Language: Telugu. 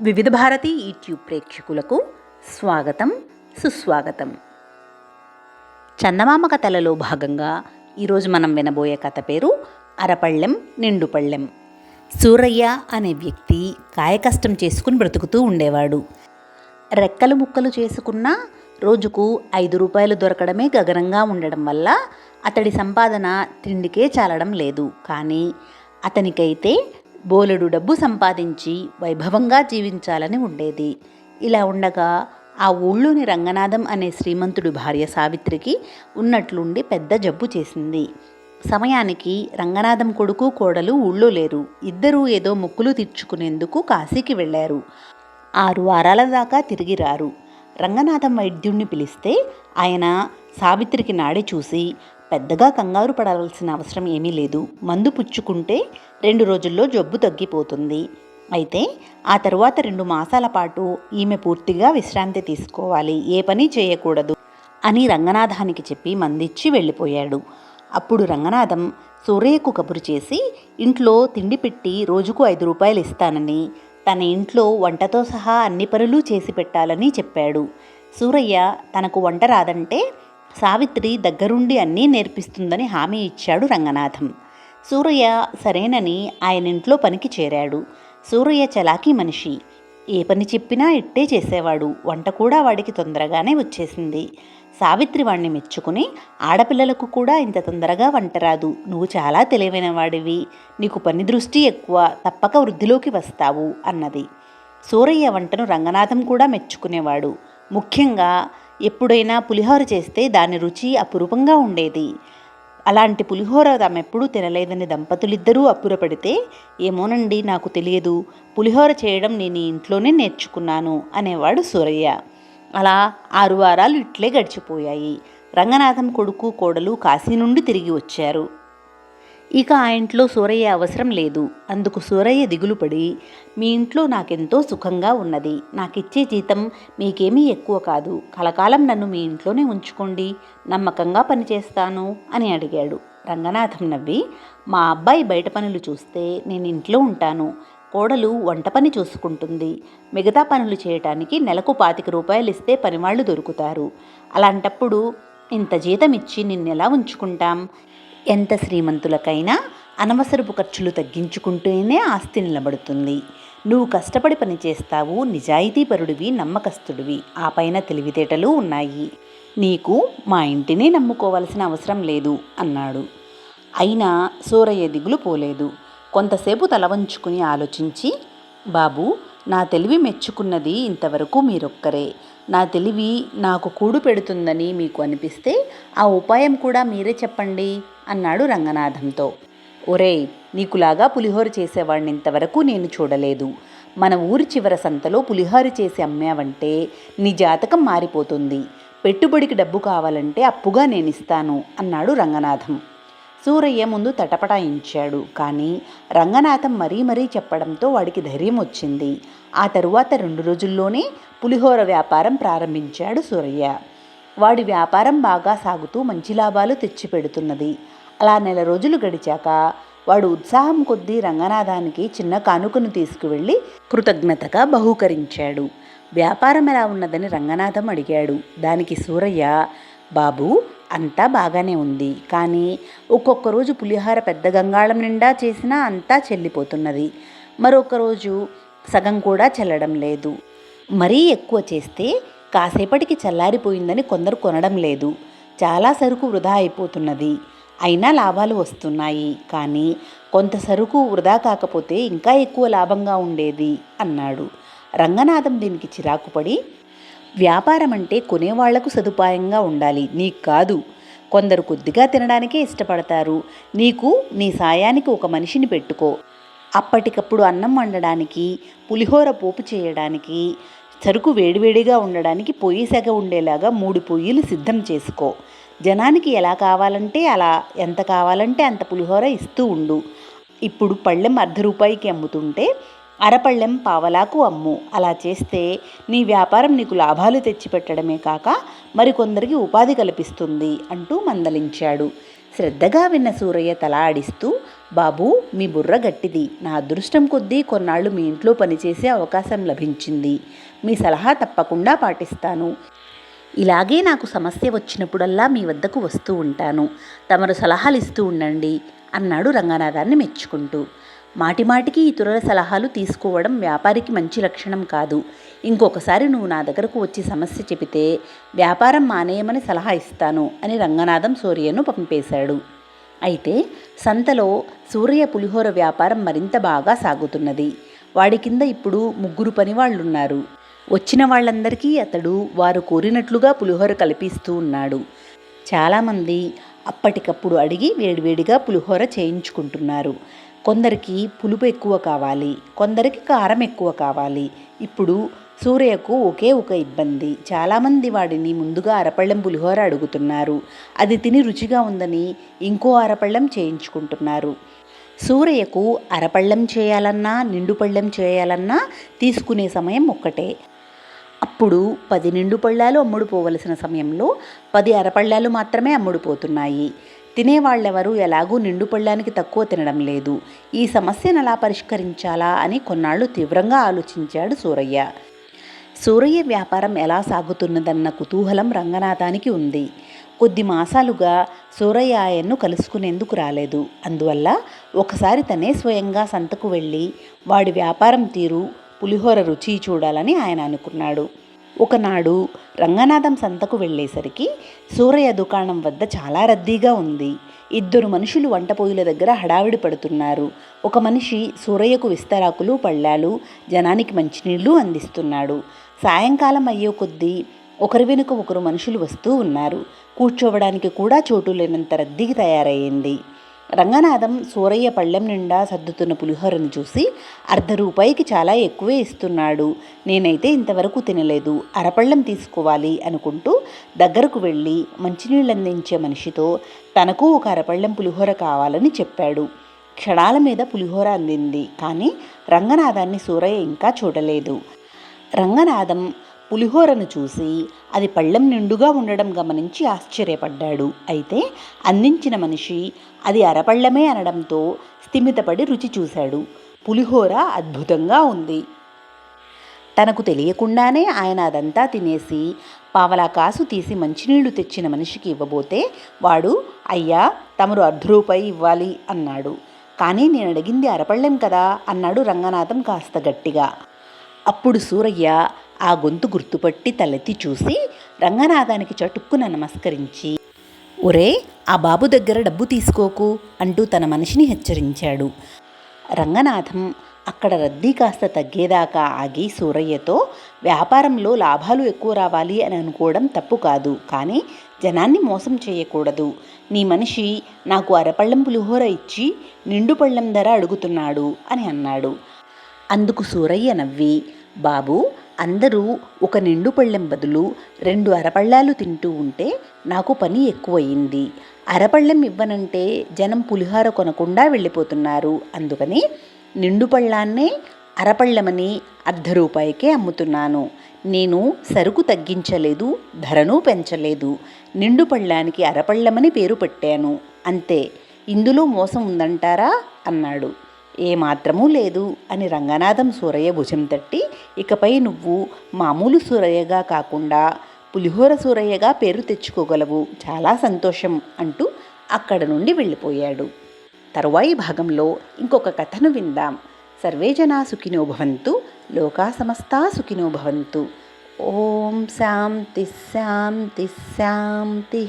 వివిధ భారతి యూట్యూబ్ ప్రేక్షకులకు స్వాగతం సుస్వాగతం. చందమామ కథలలో భాగంగా ఈరోజు మనం వినబోయే కథ పేరు అరపళ్ళెం నిండుపళ్ళెం. సూరయ్య అనే వ్యక్తి కాయకష్టం చేసుకుని బ్రతుకుతూ ఉండేవాడు. రెక్కలు ముక్కలు చేసుకున్న రోజుకు ఐదు రూపాయలు దొరకడమే గగనంగా ఉండడం వల్ల అతడి సంపాదన తిండికే చాలడం లేదు. కానీ అతనికైతే బోలెడు డబ్బు సంపాదించి వైభవంగా జీవించాలని ఉండేది. ఇలా ఉండగా ఆ ఊళ్ళోని రంగనాథం అనే శ్రీమంతుడు భార్య సావిత్రికి ఉన్నట్లుండి పెద్ద జబ్బు చేసింది. సమయానికి రంగనాథం కొడుకు కోడలు ఊళ్ళో లేరు. ఇద్దరూ ఏదో మొక్కులు తీర్చుకునేందుకు కాశీకి వెళ్ళారు. ఆరు వారాల దాకా తిరిగి రారు. రంగనాథం వైద్యుణ్ణి పిలిస్తే ఆయన సావిత్రికి నాడి చూసి పెద్దగా కంగారు పడవలసిన అవసరం ఏమీ లేదు. మందు పుచ్చుకుంటే రెండు రోజుల్లో జబ్బు తగ్గిపోతుంది. అయితే ఆ తరువాత రెండు మాసాల పాటు ఈమె పూర్తిగా విశ్రాంతి తీసుకోవాలి. ఏ పని చేయకూడదు అని రంగనాథానికి చెప్పి మందిచ్చి వెళ్ళిపోయాడు. అప్పుడు రంగనాథం సూర్యకు కబురు చేసి ఇంట్లో తిండి పెట్టి రోజుకు ఐదు రూపాయలు ఇస్తానని తన ఇంట్లో వంటతో సహా అన్ని పనులు చేసి పెట్టాలని చెప్పాడు. సూరయ్య తనకు వంట రాదంటే సావిత్రి దగ్గరుండి అన్నీ నేర్పిస్తుందని హామీ ఇచ్చాడు రంగనాథం. సూరయ్య సరేనని ఆయన ఇంట్లో పనికి చేరాడు. సూరయ్య చలాకీ మనిషి. ఏ పని చెప్పినా ఇట్టే చేసేవాడు. వంట కూడా వాడికి తొందరగానే వచ్చేసింది. సావిత్రి వాణ్ణి మెచ్చుకుని ఆడపిల్లలకు కూడా ఇంత తొందరగా వంట రాదు. నువ్వు చాలా తెలివైన వాడివి. నీకు పని దృష్టి ఎక్కువ. తప్పక వృద్ధిలోకి వస్తావు అన్నది. సూరయ్య వంటను రంగనాథం కూడా మెచ్చుకునేవాడు. ముఖ్యంగా ఎప్పుడైనా పులిహోర చేస్తే దాని రుచి అపురూపంగా ఉండేది. అలాంటి పులిహోర తామెప్పుడూ తినలేదని దంపతులిద్దరూ అప్పురపడితే ఏమోనండి నాకు తెలియదు పులిహోర చేయడం నేను ఇంట్లోనే నేర్చుకున్నాను అనేవాడు సూరయ్య. అలా ఆరు వారాలు ఇట్లే గడిచిపోయాయి. రంగనాథం కొడుకు కోడలు కాశీ నుండి తిరిగి వచ్చారు. ఇక ఆ ఇంట్లో సూరయ్య అవసరం లేదు. అందుకు సూరయ్య దిగులు పడి మీ ఇంట్లో నాకెంతో సుఖంగా ఉన్నది. నాకిచ్చే జీతం మీకేమీ ఎక్కువ కాదు. కలకాలం నన్ను మీ ఇంట్లోనే ఉంచుకోండి. నమ్మకంగా పనిచేస్తాను అని అడిగాడు. రంగనాథం నవ్వి మా అబ్బాయి బయట పనులు చూస్తే నేను ఇంట్లో ఉంటాను. కోడలు వంట పని చూసుకుంటుంది. మిగతా పనులు చేయటానికి నెలకు పాతిక రూపాయలు ఇస్తే పనివాళ్ళు దొరుకుతారు. అలాంటప్పుడు ఇంత జీతం ఇచ్చి నిన్నెలా ఉంచుకుంటాం? ఎంత శ్రీమంతులకైనా అనవసరపు ఖర్చులు తగ్గించుకుంటూనే ఆస్తి నిలబడుతుంది. నువ్వు కష్టపడి పని చేస్తావు నిజాయితీపరుడివి నమ్మకస్తుడివి. ఆ పైన తెలివితేటలు ఉన్నాయి. నీకు మా ఇంటిని నమ్ముకోవాల్సిన అవసరం లేదు అన్నాడు. అయినా సూరయ్య దిగులు పోలేదు. కొంతసేపు తల వంచుకుని ఆలోచించి బాబు నా తెలివి మెచ్చుకున్నది ఇంతవరకు మీరొక్కరే. నా తెలివి నాకు కూడు పెడుతుందని మీకు అనిపిస్తే ఆ ఉపాయం కూడా మీరే చెప్పండి. అన్నాడు రంగనాథంతో. ఒరేయ్ నీకులాగా పులిహోర చేసేవాడిని ఇంతవరకు నేను చూడలేదు. మన ఊరి చివర సంతలో పులిహోర చేసి అమ్మావంటే నీ జాతకం మారిపోతుంది. పెట్టుబడికి డబ్బు కావాలంటే అప్పుగా నేను ఇస్తాను అన్నాడు రంగనాథం. సూరయ్య ముందు తటపటాయించాడు. కానీ రంగనాథం మరీ మరీ చెప్పడంతో వాడికి ధైర్యం వచ్చింది. ఆ తరువాత రెండు రోజుల్లోనే పులిహోర వ్యాపారం ప్రారంభించాడు సూరయ్య. వాడి వ్యాపారం బాగా సాగుతూ మంచి లాభాలు తెచ్చిపెడుతున్నది. అలా నెల రోజులు గడిచాక వాడు ఉత్సాహం కొద్దీ రంగనాథానికి చిన్న కానుకను తీసుకువెళ్ళి కృతజ్ఞతగా బహూకరించాడు. వ్యాపారం ఎలా ఉన్నదని రంగనాథం అడిగాడు. దానికి సూరయ్య బాబు అంతా బాగానే ఉంది. కానీ ఒక్కొక్క రోజు పులిహార పెద్ద గంగాళం నిండా చేసినా అంతా చెల్లిపోతున్నది. మరొక రోజు సగం కూడా చెల్లడం లేదు. మరీ ఎక్కువ చేస్తే కాసేపటికి చల్లారిపోయిందని కొందరు కొనడం లేదు. చాలా సరుకు వృధా అయిపోతున్నది. అయినా లాభాలు వస్తున్నాయి. కానీ కొంత సరుకు వృధా కాకపోతే ఇంకా ఎక్కువ లాభంగా ఉండేది అన్నాడు. రంగనాథం దీనికి చిరాకుపడి వ్యాపారం అంటే కొనేవాళ్ళకు సదుపాయంగా ఉండాలి. నీకు కాదు కొందరు కొద్దిగా తినడానికే ఇష్టపడతారు. నీకు నీ సాయానికి ఒక మనిషిని పెట్టుకో. అప్పటికప్పుడు అన్నం వండడానికి పులిహోర పోపు చేయడానికి సరుకు వేడివేడిగా ఉండడానికి పొయ్యి సెగ ఉండేలాగా మూడు పొయ్యిలు సిద్ధం చేసుకో. జనానికి ఎలా కావాలంటే అలా ఎంత కావాలంటే అంత పులిహోర ఇస్తూ ఉండు. ఇప్పుడు పళ్ళెం అర్ధ రూపాయికి అమ్ముతుంటే అరపళ్ళెం పావలాకు అమ్ము. అలా చేస్తే నీ వ్యాపారం నీకు లాభాలు తెచ్చిపెట్టడమే కాక మరికొందరికి ఉపాధి కల్పిస్తుంది అంటూ మందలించాడు. శ్రద్ధగా విన్న సూరయ్య తల ఆడిస్తూ బాబు మీ బుర్ర గట్టిది. నా అదృష్టం కొద్దీ కొన్నాళ్ళు మీ ఇంట్లో పనిచేసే అవకాశం లభించింది. మీ సలహా తప్పకుండా పాటిస్తాను. ఇలాగే నాకు సమస్య వచ్చినప్పుడల్లా మీ వద్దకు వస్తూ ఉంటాను. తమరు సలహాలు ఇస్తూ ఉండండి అన్నాడు రంగనాథాన్ని మెచ్చుకుంటూ. మాటిమాటికి ఇతరుల సలహాలు తీసుకోవడం వ్యాపారికి మంచి లక్షణం కాదు. ఇంకొకసారి నువ్వు నా దగ్గరకు వచ్చి సమస్య చెబితే వ్యాపారం మానేయమని సలహా ఇస్తాను అని రంగనాథం సూర్యను పంపేశాడు. అయితే సంతలో సూర్య పులిహోర వ్యాపారం మరింత బాగా సాగుతున్నది. వాడి కింద ఇప్పుడు ముగ్గురు పనివాళ్ళున్నారు వచ్చిన వాళ్ళందరికీ అతడు వారు కోరినట్లుగా పులిహోర కల్పిస్తూ ఉన్నాడు. చాలామంది అప్పటికప్పుడు అడిగి వేడివేడిగా పులిహోర చేయించుకుంటున్నారు. కొందరికి పులుపు ఎక్కువ కావాలి కొందరికి కారం ఎక్కువ కావాలి. ఇప్పుడు సూర్యకు ఒకే ఒక ఇబ్బంది. చాలామంది వాడిని ముందుగా అరపళ్ళెం పులిహోర అడుగుతున్నారు. అది తిని రుచిగా ఉందని ఇంకో అరపళ్ళెం చేయించుకుంటున్నారు. సూర్యకు అరపళ్ళెం చేయాలన్నా నిండుపళ్ళెం చేయాలన్నా తీసుకునే సమయం ఒక్కటే. అప్పుడు పది నిండు పళ్ళాలు అమ్ముడుపోవలసిన సమయంలో పది అరపళ్ళాలు మాత్రమే అమ్ముడుపోతున్నాయి తినేవాళ్ళెవరూ ఎలాగూ నిండు పళ్ళానికి తక్కువ తినడం లేదు. ఈ సమస్యను ఎలా పరిష్కరించాలా అని కొన్నాళ్ళు తీవ్రంగా ఆలోచించాడు సూరయ్య. సూరయ్య వ్యాపారం ఎలా సాగుతున్నదన్న కుతూహలం రంగనాథానికి ఉంది. కొద్ది మాసాలుగా సూరయ్య ఆయన్ను కలుసుకునేందుకు రాలేదు. అందువల్ల ఒకసారి తనే స్వయంగా సంతకు వెళ్ళి వాడి వ్యాపారం తీరు పులిహోర రుచి చూడాలని ఆయన అనుకున్నాడు. ఒకనాడు రంగనాథం సంతకు వెళ్ళేసరికి సూరయ్య దుకాణం వద్ద చాలా రద్దీగా ఉంది. ఇద్దరు మనుషులు వంట పొయ్యిల దగ్గర హడావిడి పడుతున్నారు. ఒక మనిషి సూరయ్యకు విస్తరాకులు పళ్ళాలు జనానికి మంచినీళ్ళు అందిస్తున్నాడు. సాయంకాలం అయ్యే కొద్దీ ఒకరి వెనుక ఒకరు మనుషులు వస్తూ ఉన్నారు. కూర్చోవడానికి కూడా చోటు లేనంత రద్దీకి తయారయ్యింది. రంగనాథం సూరయ్య పళ్ళెం నిండా సర్దుతున్న పులిహోరను చూసి అర్ధ రూపాయికి చాలా ఎక్కువే ఇస్తున్నాడు. నేనైతే ఇంతవరకు తినలేదు. అరపళ్ళెం తీసుకోవాలి అనుకుంటూ దగ్గరకు వెళ్ళి మంచినీళ్ళు అందించే మనిషితో తనకు ఒక అరపళ్ళెం పులిహోర కావాలని చెప్పాడు. క్షణాల మీద పులిహోర అందింది. కానీ రంగనాథాన్ని సూరయ్య ఇంకా చూడలేదు. రంగనాథం పులిహోరను చూసి అది పళ్ళెం నిండుగా ఉండడం గమనించి ఆశ్చర్యపడ్డాడు. అయితే అందించిన మనిషి అది అరపళ్ళమే అనడంతో స్థిమితపడి రుచి చూశాడు. పులిహోర అద్భుతంగా ఉంది. తనకు తెలియకుండానే ఆయన అదంతా తినేసి పావలా కాసు తీసి మంచినీళ్ళు తెచ్చిన మనిషికి ఇవ్వబోతే వాడు అయ్యా తమరు అర్ధ రూపాయి ఇవ్వాలి అన్నాడు. కానీ నేను అడిగింది అరపళ్ళెం కదా అన్నాడు రంగనాథం కాస్త గట్టిగా. అప్పుడు సూరయ్య ఆ గొంతు గుర్తుపట్టి తలెత్తి చూసి రంగనాథానికి చటుక్కున నమస్కరించి ఒరే ఆ బాబు దగ్గర డబ్బు తీసుకోకు అంటూ తన మనిషిని హెచ్చరించాడు. రంగనాథం అక్కడ రద్దీ కాస్త తగ్గేదాకా ఆగి సూరయ్యతో వ్యాపారంలో లాభాలు ఎక్కువ రావాలి అని అనుకోవడం తప్పు కాదు కానీ జనాన్ని మోసం చేయకూడదు. నీ మనిషి నాకు అరపళ్ళం పులిహోర ఇచ్చి నిండు పళ్ళం ధర అడుగుతున్నాడు అని అన్నాడు. అందుకు సూరయ్య నవ్వి బాబు అందరూ ఒక నిండు పళ్ళెం బదులు రెండు అరపళ్ళాలు తింటూ ఉంటే నాకు పని ఎక్కువయింది. అరపళ్ళెం ఇవ్వనంటే జనం పులిహార కొనకుండా వెళ్ళిపోతున్నారు. అందుకని నిండు పళ్ళాన్నే అరపళ్ళమని అర్ధ రూపాయికే అమ్ముతున్నాను. నేను సరుకు తగ్గించలేదు ధరను పెంచలేదు. నిండు పళ్ళానికి అరపళ్ళమని పేరు పెట్టాను. అంతే. ఇందులో మోసం ఉందంటారా? అన్నాడు. ఏమాత్రమూ లేదు అని రంగనాథం సూరయ్య భుజం తట్టి ఇకపై నువ్వు మామూలు సూరయ్యగా కాకుండా పులిహోర సూరయ్యగా పేరు తెచ్చుకోగలవు. చాలా సంతోషం అంటూ అక్కడ నుండి వెళ్ళిపోయాడు. తరువాయి భాగంలో ఇంకొక కథను విందాం. సర్వే జనా సుఖినో భవంతు లోకా సమస్తా సుఖినో భవంతు. ఓం శాంతి శాంతి శాంతి.